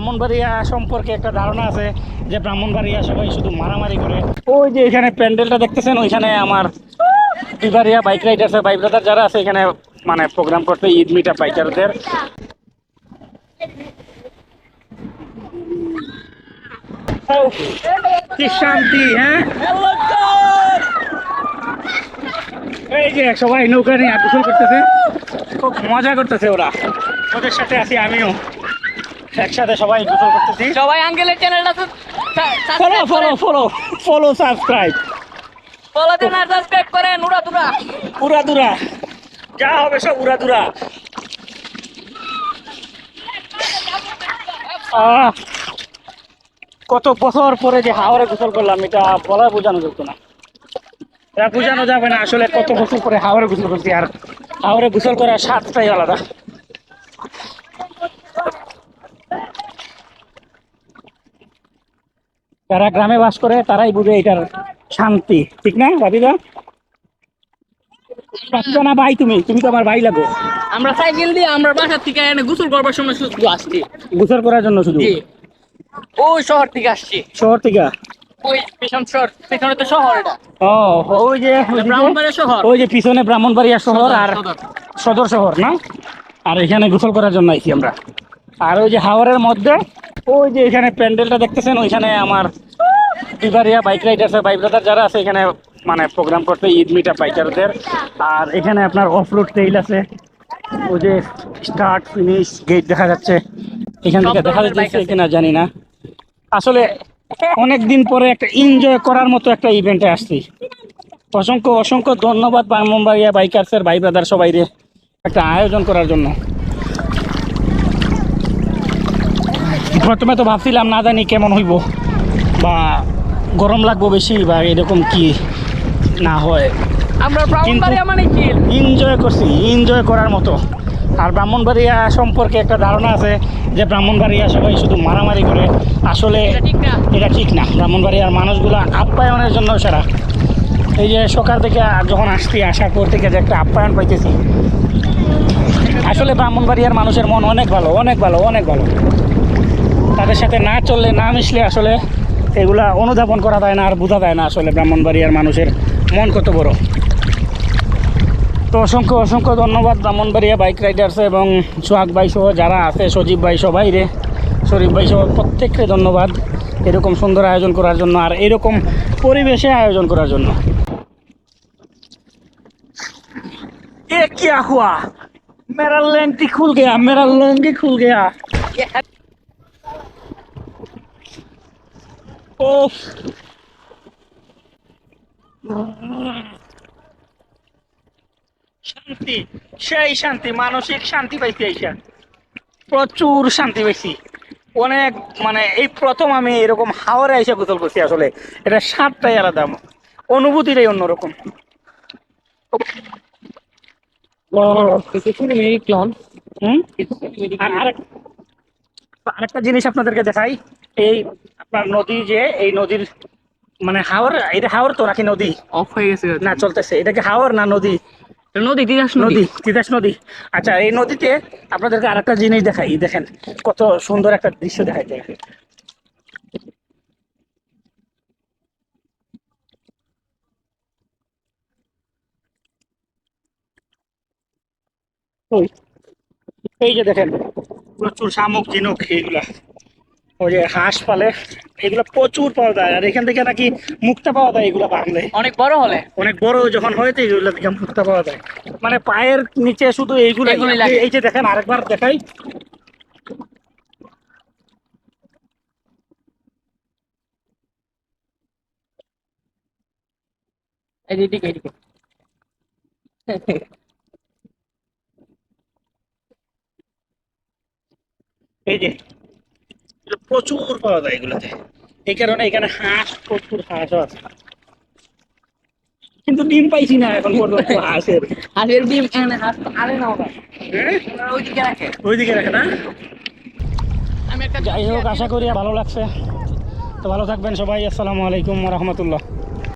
ব্রাহ্মণবাড়িয়া সম্পর্কে একটা ধারণা আছে যে ব্রাহ্মণবাড়িয়া সবাই শুধু মারামারি করে। ওই যে এখানে প্যান্ডেলটা দেখতেছেন, ওইখানে আমার বিবারিয়া বাইক রাইডার্স বাইক ব্রাদার যারা আছে, এখানে মানে প্রোগ্রাম করতে ঈদ মিটা বাইকারদের। শান্তি হ্যাঁ? এই যে সবাই নৌকা নিয়ে গোসল করতেছে, খুব মজা করতেছে ওরা। ওদের সাথে আছি আমিও। একসাথে সবাই গোসল করতেছি। সবাই আঙ্কেলের চ্যানেলটা follow follow follow follow subscribe follow দেন আর সাবস্ক্রাইব করেন উড়া দুরা উড়া দুরা যা হবে সব উড়া দুরা কত বছর পরে যে হাওড়ে গোসল করলাম এটা বলা বোঝানো যেত না। এটা বোঝানো যাবে না আসলে কত বছর পরে হাওড়ে গোসল করছি আর হাওড়ে গোসল করার স্বাদটাই আলাদা। যারা গ্রামে বাস করে তারাই বুঝে এটার শান্তি। ঠিক না না ভাই তুমি? তুমি তো আমার ভাই লাগো। আমরা সাইকেল দিয়ে আমরা বাসা থেকে এনে গোসল করবার সময় শুধু আসছি। গোসল করার জন্য শুধু? জি। ওই শহর থেকে আসছি। শহর থেকে? ওই পেছন শহর পেছনে তো শহর এটা। ও ওই যে ব্রাহ্মণবাড়িয়া শহর। ওই যে পিছনে ব্রাহ্মণবাড়িয়া শহর আর সদর। শহর না? আর এখানে গোসল করার জন্য আইছি আমরা। আর ওই যে হাওড়ের মধ্যে ওই যে এখানে প্যান্ডেলটা দেখতেছেন ওইখানে আমার বিবারিয়া বাইক রাইডার্স বাইক ব্রাদার যারা আছে এখানে মানে প্রোগ্রাম করতে ঈদ মিটা বাইকারদের। আর এখানে আপনার অফ রোড ট্রেইল আছে ওই যে স্টার্ট ফিনিশ গেট দেখা যাচ্ছে। এখান থেকে দেখা যাচ্ছে। কিনা জানি না। আসলে অনেক দিন পরে একটা এনজয় করার মতো একটা ইভেন্টে আসছি। অসংখ্য অসংখ্য ধন্যবাদ ব্রাহ্মণবাড়িয়া বাইকার্সের ভাই ব্রাদার সবাই রে একটা আয়োজন করার জন্য। প্রথমে তো ভাবছিলাম না জানি কেমন হইব। বা গরম লাগবো বেশি বা এরকম কি না হয়। আমরা ব্রাহ্মণবাড়িয়া মানে চিল এনজয় করছি এনজয় করার মতো। আর ব্রাহ্মণবাড়িয়া সম্পর্কে একটা ধারণা আছে যে ব্রাহ্মণবাড়িয়া সবাই শুধু মারামারি করে। আসলে এটা ঠিক না। ব্রাহ্মণবাড়িয়ার মানুষগুলো আপ্যায়নের জন্য সেরা। এই যে সকাল থেকে আর যখন আসছি আসার পর থেকে যে একটা আপ্যায়ন পাইতেছি। আসলে ব্রাহ্মণবাড়িয়ার মানুষের মন অনেক ভালো অনেক ভালো অনেক ভালো। তাদের সাথে না চললে, না মিশলে আসলে এগুলা অনুধাবন করা যায় না আর বোঝা যায় না আসলে ব্রাহ্মণবাড়িয়ার মানুষের মন কত বড়। তো অসংখ্য অসংখ্য ধন্যবাদ ব্রাহ্মণবাড়িয়া বাইক রাইডার্স এবং সোহাগ ভাই সহ যারা আছে, সজীব ভাই সবাই রে, শরীফ ভাই সহ প্রত্যেককে ধন্যবাদ এরকম সুন্দর আয়োজন করার জন্য আর এরকম পরিবেশে আয়োজন করার জন্য। মেরাল লেন্টি খুল গেয়া মেরাল লেন্টি খুল গেয়া ओफ শান্তি, সেই শান্তি, মানসিক শান্তি পাইছি এইসা প্রচুর শান্তি পাইছি। অনেক মানে এই প্রথম আমি এরকম হাওড়ে এসে গোসল করছি আসলে। এটা স্বাদটাই আলাদা, অনুভূতিটাই অন্যরকম। আরেকটা জিনিস আপনাদেরকে দেখাই। এই আপনার নদী যে এই নদীর মানে হাওর এটা হাওর তো নাকি নদী। অফ হয়ে গেছে না চলতেছে। এটা কি হাওর না নদী? নদী তিতাস নদী। তিতাস নদী। আচ্ছা এই নদীতে আপনাদেরকে আরেকটা জিনিস দেখাই। দেখেন কত সুন্দর একটা দৃশ্য দেখাই যায় এই যে দেখেন প্রচুর শামুক ঝিনুক এইগুলা। ওই যে হাঁস পালে এগুলো প্রচুর পাওয়া যায়। আর এখান থেকে নাকি মুক্তা পাওয়া যায় এগুলো বাংলে অনেক বড় হলে? অনেক বড় যখন হয়েছে এগুলো থেকে মুক্তা পাওয়া যায়। মানে পায়ের নিচে শুধু এইগুলো। এই যে দেখেন আরেকবার দেখাই। এদিকে এদিকে। এই যে প্রচুর পাওয়া যায় এগুলোতে। এই কারণে এখানে হাঁস প্রচুর হাঁসও আছে। কিন্তু ডিম পাইছি না এখন পর্যন্ত হাঁসের। হাঁসের ডিম এনে হাঁস আরে না হ্যাঁ? ওইদিকে রাখে। ওইদিকে রাখে না? আমি একটা যাই হোক আশা করি ভালো লাগছে। তো ভালো থাকবেন সবাই। আসসালামু আলাইকুম রহমতুল্লাহ।